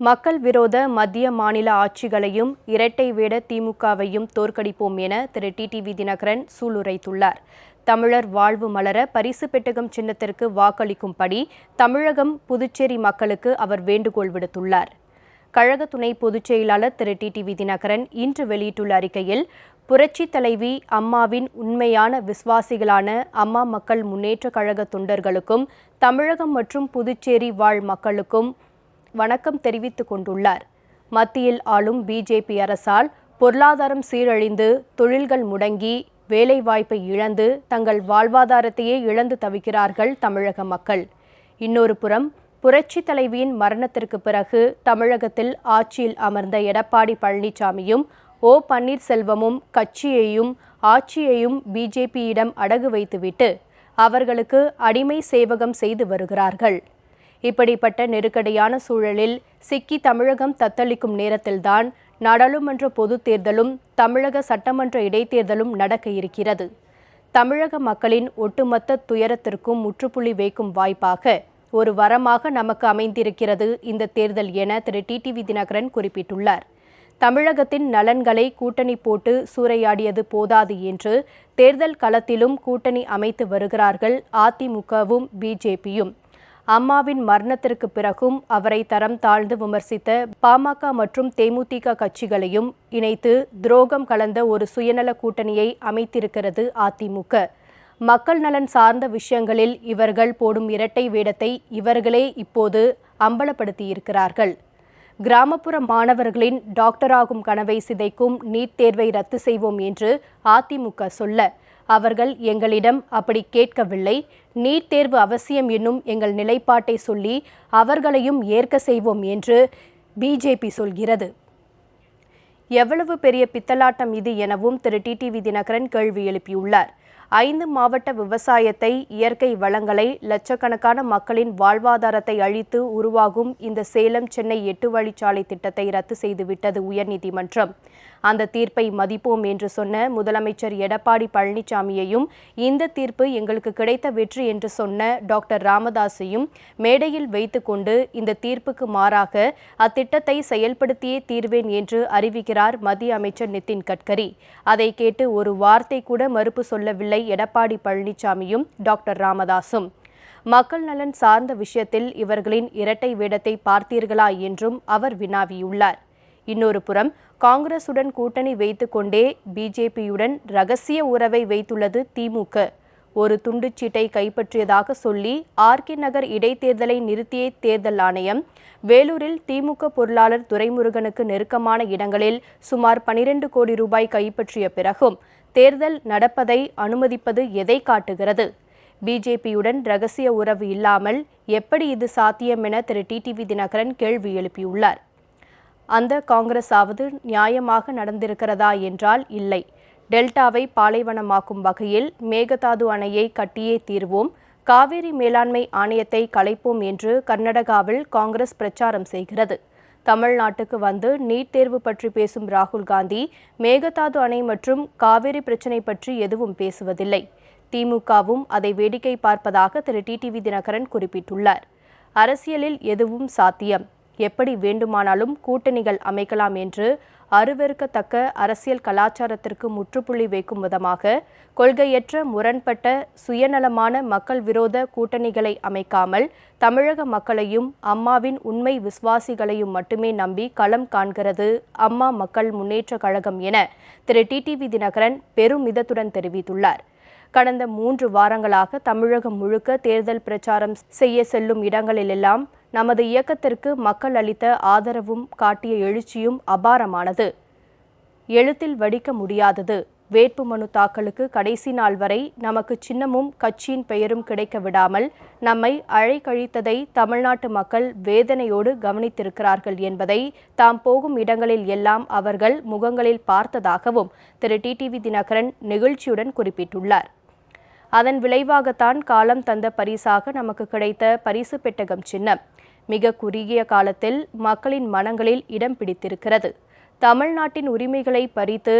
மக்கள் விரோத மத்திய மாநில ஆட்சிகளையும் இரட்டை வேட திமுகவையும் தோற்கடிப்போம் என திரு. டிடிவி தினகரன் சூளுரைத்துள்ளார். தமிழர் வாழ்வு மலர பரிசு பெட்டகம் சின்னத்திற்கு வாக்களிக்கும்படி தமிழகம் புதுச்சேரி மக்களுக்கு அவர் வேண்டுகோள் விடுத்துள்ளார். கழக துணை பொதுச் செயலாளர் திரு. டிடிவி தினகரன் இன்று வெளியிட்டுள்ள அறிக்கையில் புரட்சி தலைவி அம்மாவின் உண்மையான விசுவாசிகளான அம்மா மக்கள் முன்னேற்ற கழக தொண்டர்களுக்கும் தமிழகம் மற்றும் புதுச்சேரி வாழ் மக்களுக்கும் வணக்கம் தெரிவித்துக் கொண்டுள்ளார். மத்தியில் ஆளும் பிஜேபி அரசால் பொருளாதாரம் சீரழிந்து தொழில்கள் முடங்கி வேலைவாய்ப்பை இழந்து தங்கள் வாழ்வாதாரத்தையே இழந்து தவிக்கிறார்கள் தமிழக மக்கள். இன்னொரு புறம் புரட்சி தலைவியின் மரணத்திற்கு பிறகு தமிழகத்தில் ஆட்சியில் அமர்ந்த எடப்பாடி பழனிசாமியும் ஓ பன்னீர்செல்வமும் கட்சியையும் ஆட்சியையும் பிஜேபியிடம் அடகு வைத்துவிட்டு அவர்களுக்கு அடிமை சேவகம் செய்து வருகிறார்கள். இப்படிப்பட்ட நெருக்கடியான சூழலில் சிக்கி தமிழகம் தத்தளிக்கும் நேரத்தில்தான் நாடாளுமன்ற பொதுத் தேர்தலும் தமிழக சட்டமன்ற இடைத்தேர்தலும் நடக்க இருக்கிறது. தமிழக மக்களின் ஒட்டுமொத்த துயரத்திற்கும் முற்றுப்புள்ளி வைக்கும் வாய்ப்பாக ஒரு வரமாக நமக்கு அமைந்திருக்கிறது இந்த தேர்தல் என திரு. டிடிவி தினகரன் குறிப்பிட்டுள்ளார். தமிழகத்தின் நலன்களை கூட்டணி போட்டு சூறையாடியது போதாது என்று தேர்தல் களத்திலும் கூட்டணி அமைத்து வருகிறார்கள் அதிமுகவும் பிஜேபியும் அம்மாவின் மரணத்திற்கு பிறகும் அவரை தரம் தாழ்ந்து விமர்சித்த பாமக மற்றும் தேமுதிக கட்சிகளையும் இணைத்து துரோகம் கலந்த ஒரு சுயநல கூட்டணியை அமைத்திருக்கிறது அதிமுக. மக்கள் நலன் சார்ந்த விஷயங்களில் இவர்கள் போடும் இரட்டை வேடத்தை இவர்களே இப்போது அம்பலப்படுத்தியிருக்கிறார்கள். கிராமப்புற மாணவர்களின் டாக்டராகும் கனவை சிதைக்கும் நீட் தேர்வை ரத்து செய்வோம் என்று அதிமுக சொல்ல அவர்கள் எங்களிடம் அப்படி கேட்கவில்லை. நீட் தேர்வு அவசியம் என்னும் எங்கள் நிலைப்பாட்டை சொல்லி அவர்களையும் ஏற்க செய்வோம் என்று பிஜேபி சொல்கிறது. எவ்வளவு பெரிய பித்தலாட்டம் இது எனவும் திரு டிடிவி தினகரன் கேள்வி எழுப்பியுள்ளார். ஐந்து மாவட்ட விவசாயத்தை இயற்கை வளங்களை லட்சக்கணக்கான மக்களின் வாழ்வாதாரத்தை அழித்து உருவாகும் இந்த சேலம் சென்னை எட்டு வழிச்சாலை திட்டத்தை ரத்து செய்துவிட்டது உயர்நீதிமன்றம். அந்த தீர்ப்பை மதிப்போம் என்று சொன்ன முதலமைச்சர் எடப்பாடி பழனிசாமியையும் இந்த தீர்ப்பு எங்களுக்கு கிடைத்த வெற்றி என்று சொன்ன டாக்டர் ராமதாஸையும் மேடையில் வைத்துக்கொண்டு இந்த தீர்ப்புக்கு மாறாக அத்திட்டத்தை செயல்படுத்தியே தீர்வேன் என்று அறிவிக்கிறார் மத்திய அமைச்சர் நிதின் கட்கரி. அதை கேட்டு ஒரு வார்த்தை கூட மறுப்பு சொல்லவில்லை எடப்பாடி பழனிசாமியும் டாக்டர் ராமதாசும். மக்கள் நலன் சார்ந்த விஷயத்தில் இவர்களின் இரட்டை வேடத்தை பார்த்தீர்களா என்றும் அவர் வினாவியுள்ளார். இன்னொரு புறம் காங்கிரசுடன் கூட்டணி வைத்துக்கொண்டே பிஜேபியுடன் ரகசிய உறவை வைத்துள்ளது திமுக ஒரு துண்டுச்சீட்டை கைப்பற்றியதாக சொல்லி ஆர்கே நகர் இடைத்தேர்தலை நிறுத்திய தேர்தல் ஆணையம் வேலூரில் திமுக பொருளாளர் துரைமுருகனுக்கு நெருக்கமான இடங்களில் சுமார் பனிரெண்டு கோடி ரூபாய் கைப்பற்றிய பிறகும் தேர்தல் நடப்பதை அனுமதிப்பது எதை காட்டுகிறது? பிஜேபியுடன் ரகசிய உறவு இல்லாமல் எப்படி இது சாத்தியம் என திரு. டிடிவி தினகரன் கேள்வி எழுப்பியுள்ளார். அந்த காங்கிரஸ் ஆவது நியாயமாக நடந்திருக்கிறதா என்றால் இல்லை. டெல்டாவை பாலைவனமாக்கும் வகையில் மேகதாது அணையை கட்டியே தீர்வோம். காவிரி மேலாண்மை ஆணையத்தை கலைப்போம் என்று கர்நாடகாவில் காங்கிரஸ் பிரச்சாரம் செய்கிறது. தமிழ்நாட்டுக்கு வந்து நீட் தேர்வு பற்றி பேசும் ராகுல் காந்தி மேகதாது அணை மற்றும் காவிரி பிரச்சினை பற்றி எதுவும் பேசுவதில்லை. திமுகவும் அதை வேடிக்கை பார்ப்பதாக திரு. டிடிவி தினகரன் குறிப்பிட்டுள்ளார். அரசியலில் எதுவும் சாத்தியம். எப்படி வேண்டுமானாலும் கூட்டணிகள் அமைக்கலாம் என்று அருவெருக்கத்தக்க அரசியல் கலாச்சாரத்திற்கு முற்றுப்புள்ளி வைக்கும் விதமாக கொள்கையற்ற முரண்பட்ட சுயநலமான மக்கள் விரோத கூட்டணிகளை அமைக்காமல் தமிழக மக்களையும் அம்மாவின் உண்மை விசுவாசிகளையும் மட்டுமே நம்பி களம் காண்கிறது அம்மா மக்கள் முன்னேற்ற கழகம் என திரு. டிடிவி தினகரன் பெருமிதத்துடன் தெரிவித்துள்ளார். கடந்த மூன்று வாரங்களாக தமிழகம் முழுக்க தேர்தல் பிரச்சாரம் செய்ய செல்லும் இடங்களிலெல்லாம் நமது இயக்கத்திற்கு மக்கள் அளித்த ஆதரவும் காட்டிய எழுச்சியும் அபாரமானது. எழுத்தில் வடிக்க முடியாதது. வேட்புமனு தாக்கலுக்கு கடைசி நாள் வரை நமக்கு சின்னமும் கட்சியின் பெயரும் கிடைக்க விடாமல் நம்மை அழைக்கழித்ததை தமிழ்நாட்டு மக்கள் வேதனையோடு கவனித்திருக்கிறார்கள் என்பதை தாம் போகும் இடங்களில் எல்லாம் அவர்கள் முகங்களில் பார்த்ததாகவும் திரு. டிடிவி தினகரன் நெகிழ்ச்சியுடன் குறிப்பிட்டுள்ளார். அதன் விளைவாகத்தான் காலம் தந்த பரிசாக நமக்கு கிடைத்த பரிசு பெட்டகம் சின்னம். மிக குறுகிய காலத்தில் மக்களின் மனங்களில் இடம் பிடித்திருக்கிறது. தமிழ்நாட்டின் உரிமைகளை பறித்து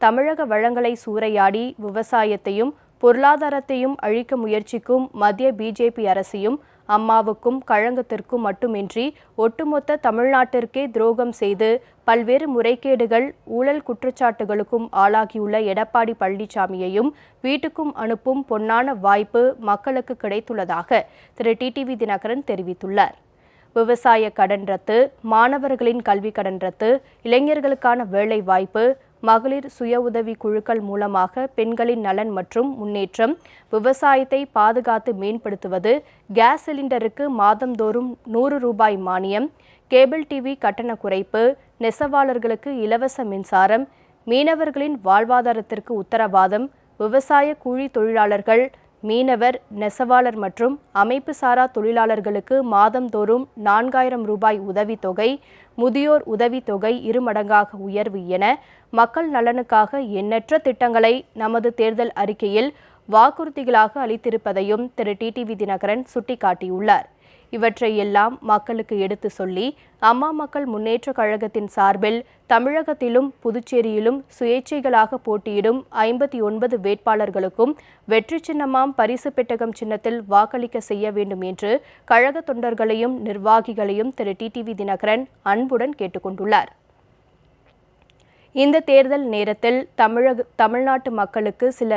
தமிழக வளங்களை சூறையாடி விவசாயத்தையும் பொருளாதாரத்தையும் அழிக்க முயற்சிக்கும் மத்திய பிஜேபி அரசையும் அம்மாவுக்கும் கழகத்திற்கும் மட்டுமின்றி ஒட்டுமொத்த தமிழ்நாட்டிற்கே துரோகம் செய்து பல்வேறு முறைகேடுகள் ஊழல் குற்றச்சாட்டுகளுக்கும் ஆளாகியுள்ள எடப்பாடி பழனிசாமியையும் வீட்டுக்கும் அனுப்பும் பொன்னான வாய்ப்பு மக்களுக்கு கிடைத்துள்ளதாக திரு. டிடிவி தினகரன் தெரிவித்துள்ளார். விவசாய கடன் ரத்து மாணவர்களின் கல்வி கடன் ரத்து இளைஞர்களுக்கான வேலை வாய்ப்பு மகளிர் சுய உதவி குழுக்கள் மூலமாக பெண்களின் நலன் மற்றும் முன்னேற்றம் விவசாயத்தை பாதுகாத்து மேம்படுத்துவது கேஸ் சிலிண்டருக்கு மாதந்தோறும் நூறு ரூபாய் மானியம் கேபிள் டிவி கட்டண குறைப்பு நெசவாளர்களுக்கு இலவச மின்சாரம் மீனவர்களின் வாழ்வாதாரத்திற்கு உத்தரவாதம் விவசாய கூலி தொழிலாளர்கள் மீனவர் நெசவாளர் மற்றும் அமைப்பு சாரா தொழிலாளர்களுக்கு மாதந்தோறும் நான்காயிரம் ரூபாய் உதவித்தொகை முதியோர் உதவித்தொகை இருமடங்காக உயர்வு என மக்கள் நலனுக்காக எண்ணற்ற திட்டங்களை நமது தேர்தல் அறிக்கையில் வாக்குறுதிகளாக அளித்திருப்பதையும் திரு. டிடிவி தினகரன் சுட்டிக்காட்டியுள்ளார். இவற்றை எல்லாம் மக்களுக்கு எடுத்து சொல்லி அம்மா மக்கள் முன்னேற்ற கழகத்தின் சார்பில் தமிழகத்திலும் புதுச்சேரியிலும் சுயேட்சைகளாக போட்டியிடும் ஐம்பத்தி ஒன்பது வேட்பாளர்களுக்கும் வெற்றி சின்னமாம் பரிசு பெட்டகம் சின்னத்தில் வாக்களிக்க செய்ய வேண்டும் என்று கழக தொண்டர்களையும் நிர்வாகிகளையும் திரு. டிடிவி தினகரன் அன்புடன் கேட்டுக்கொண்டுள்ளார். இந்த தேர்தல் நேரத்தில் தமிழக தமிழ்நாட்டு மக்களுக்கு சில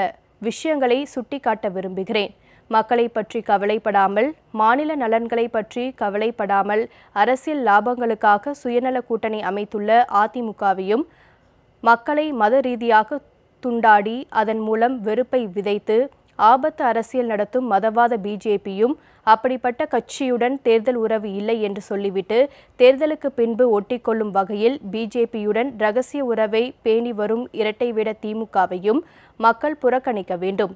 விஷயங்களை சுட்டிக்காட்ட விரும்புகிறேன். மக்களை பற்றி கவலைப்படாமல் மாநில நலன்களை பற்றி கவலைப்படாமல் அரசியல் லாபங்களுக்காக சுயநல கூட்டணி அமைத்துள்ள அதிமுகவையும் மக்களை மத ரீதியாக துண்டாடி அதன் மூலம் வெறுப்பை விதைத்து ஆபத்து அரசியல் நடத்தும் மதவாத பிஜேபியும் அப்படிப்பட்ட கட்சியுடன் தேர்தல் உறவு இல்லை என்று சொல்லிவிட்டு தேர்தலுக்கு பின்பு ஒட்டிக்கொள்ளும் வகையில் பிஜேபியுடன் ரகசிய உறவை பேணி வரும் இரட்டை விட திமுகவையும் மக்கள் புறக்கணிக்க வேண்டும்.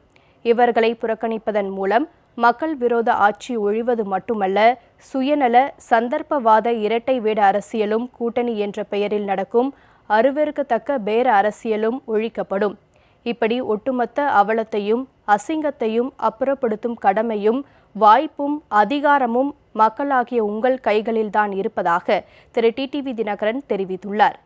இவர்களை புறக்கணிப்பதன் மூலம் மக்கள் விரோத ஆட்சி ஒழிவது மட்டுமல்ல சுயநல சந்தர்ப்பவாத இரட்டை வேட அரசியலும் கூட்டணி என்ற பெயரில் நடக்கும் அருவருக்கத்தக்க பேர அரசியலும் ஒழிக்கப்படும். இப்படி ஒட்டுமொத்த அவலத்தையும் அசிங்கத்தையும் அப்புறப்படுத்தும் கடமையும் வாய்ப்பும் அதிகாரமும் மக்களாகிய உங்கள் கைகளில்தான் இருப்பதாக திரு. டிடிவி தினகரன் தெரிவித்துள்ளார்.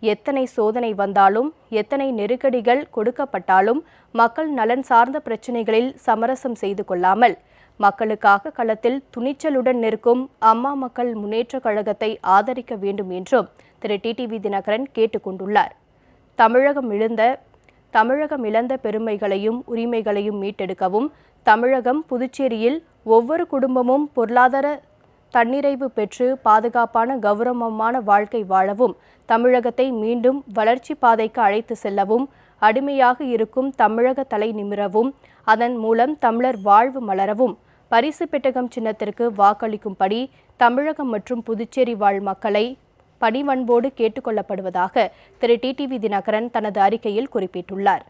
எத்தனை சோதனை வந்தாலும் எத்தனை நெருக்கடிகள் கொடுக்கப்பட்டாலும் மக்கள் நலன் சார்ந்த பிரச்சினைகளில் சமரசம் செய்து கொள்ளாமல் மக்களுக்காக களத்தில் துணிச்சலுடன் நிற்கும் அம்மா மக்கள் முன்னேற்றக் கழகத்தை ஆதரிக்க வேண்டும் என்றும் திரு. டிடிவி தினகரன் கேட்டுக்கொண்டுள்ளார் தமிழகம் இழந்த தமிழகம் இழந்த பெருமைகளையும் உரிமைகளையும் மீட்டெடுக்கவும் தமிழகம் புதுச்சேரியில் ஒவ்வொரு குடும்பமும் பொருளாதார தன்னிறைவு பெற்று பாதுகாப்பான கௌரவமான வாழ்க்கை வாழவும் தமிழகத்தை மீண்டும் வளர்ச்சி பாதைக்கு அழைத்து செல்லவும் அடிமையாக இருக்கும் தமிழக தலை நிமிரவும் அதன் மூலம் தமிழர் வாழ்வு மலரவும். பரிசு பெட்டகம் சின்னத்திற்கு வாக்களிக்கும்படி தமிழகம் மற்றும் புதுச்சேரி வாழ் மக்களை பணிவன்போடு கேட்டுக்கொள்ளப்படுவதாக திரு. டிடிவி தினகரன் தனது அறிக்கையில் குறிப்பிட்டுள்ளார்.